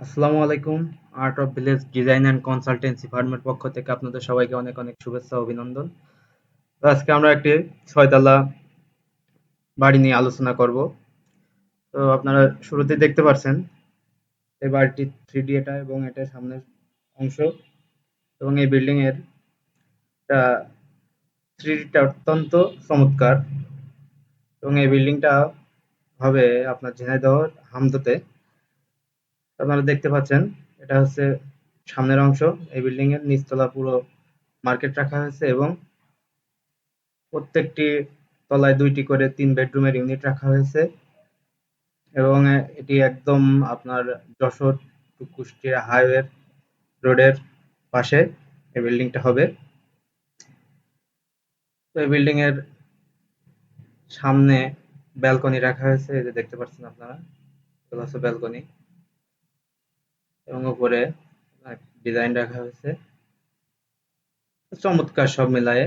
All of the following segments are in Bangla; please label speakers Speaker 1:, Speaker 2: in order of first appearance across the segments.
Speaker 1: আসসালামু আলাইকুম art of village design and consultancy ফার্মের পক্ষ থেকে আপনাদের সবাইকে অনেক অনেক শুভেচ্ছা, অভিনন্দন। তো আজকে আমরা একটি ছয়তলা বাড়ি নিয়ে আলোচনা করব। তো আপনারা শুরুতে দেখতে পাচ্ছেন এই বাড়িটি থ্রি ডি এটা এবং এটা সামনের অংশ এবং এই বিল্ডিং এর থ্রি ডিটা অত্যন্ত চমৎকার এবং এই বিল্ডিংটা হবে আপনার ঝিনাইদহ হামদতে। আপনারা দেখতে পাচ্ছেন, এটা হচ্ছে সামনের অংশ। এই বিল্ডিং এর নিচতলা পুরো মার্কেট রাখা হয়েছে এবং প্রত্যেকটি তলায় দুইটি করে তিন বেডরুমের ইউনিট রাখা হয়েছে। এবং এটি একদম আপনার যশোর কুষ্টিয়া হাইওয়ে রোডের পাশে এই বিল্ডিংটা হবে। তো এই বিল্ডিং এর সামনে ব্যালকনি রাখা হয়েছে, এই যে দেখতে পাচ্ছেন আপনারা হচ্ছে ব্যালকনি। এবং উপরে ডিজাইন রাখা হয়েছে। চমৎকার সব মিলায়ে।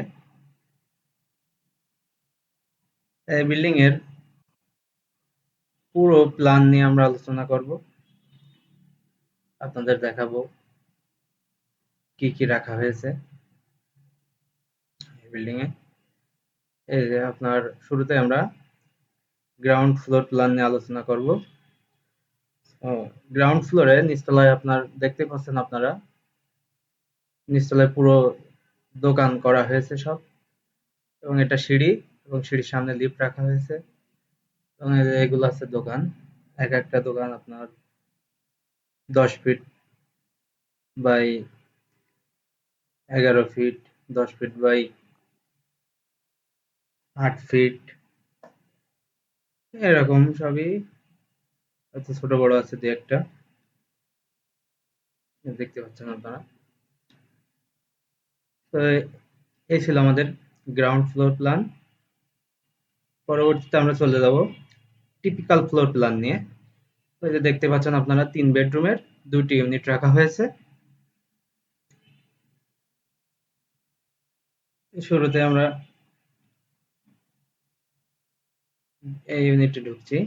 Speaker 1: এই বিল্ডিং এর পুরো প্ল্যান নিয়ে আমরা আলোচনা করব। আপনাদের দেখাবো কি কি রাখা হয়েছে বিল্ডিং এ। এই যে আপনার শুরুতে আমরা গ্রাউন্ড ফ্লোর প্ল্যান নিয়ে আলোচনা করব। গ্রাউন্ড ফ্লোরে নিচতলায় আপনার, দেখতে পাচ্ছেন আপনারা? নিচতলায় পুরো দোকান করা হয়েছে সব। এবং এটা সিঁড়ি, এবং সিঁড়ির সামনে লিফট রাখা হয়েছে। এবং এগুলো আছে দোকান, এক একটা দোকান আপনার দশ ফিট বাই এগারো ফিট দশ ফিট বাই আট ফিট এরকম সবই আচ্ছা ছোট বড় আছে দু একটা। দেখতে পাচ্ছেন আপনারা। তো এই ছিল আমাদের গ্রাউন্ড ফ্লোর প্ল্যান পরবর্তীতে আমরা চলে যাব টিপিক্যাল ফ্লোর প্ল্যান নিয়ে। তো এই যে দেখতে পাচ্ছেন আপনারা, তিন বেডরুমের দুটি ইউনিট রাখা হয়েছে। শুরুতে আমরা এই ইউনিটে ঢুকছি।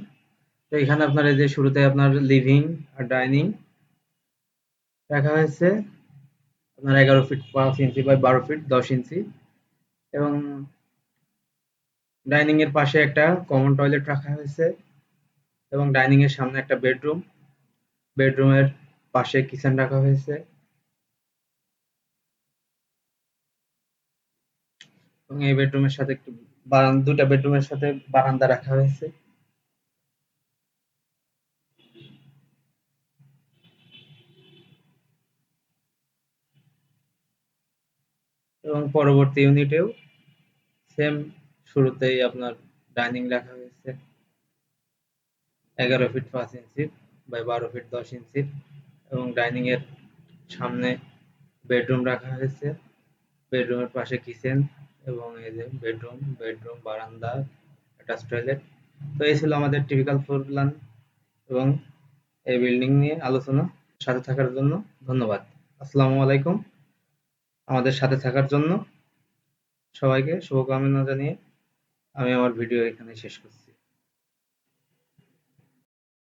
Speaker 1: তো এখানে আপনার এই যে শুরুতে আপনার লিভিং আর ডাইনিং রাখা হয়েছে। আপনার এগারো ফিট পাঁচ ইঞ্চি বাই বারো ফিট দশ ইঞ্চি। এবং ডাইনিং এর পাশে একটা কমন টয়লেট রাখা হয়েছে। এবং ডাইনিং এর সামনে একটা বেডরুম বেডরুমের পাশে কিচেন রাখা হয়েছে। এবং এই বেডরুমের সাথে একটু বারান, দুটা বেডরুমের সাথে বারান্দা রাখা হয়েছে। এবং পরবর্তী ইউনিটেও সেম শুরুতেই আপনার ডাইনিং রাখা হয়েছে। এগারো ফিট পাঁচ ইঞ্চি বাই বারো ফিট দশ ইঞ্চি এবং ডাইনিং এর সামনে বেডরুম রাখা হয়েছে। বেডরুমের পাশে কিচেন এবং এই যে বেডরুম বেডরুম, বারান্দা, অ্যাটাচ টয়লেট। তো এই ছিল আমাদের টিপিক্যাল ফ্লোর প্ল্যান এবং এই বিল্ডিং নিয়ে আলোচনা। সাথে থাকার জন্য ধন্যবাদ। আসসালামু আলাইকুম। আমাদের সাথে থাকার জন্য সবাইকে শুভকামনা জানিয়ে আমি আমার ভিডিও এখানে শেষ করছি।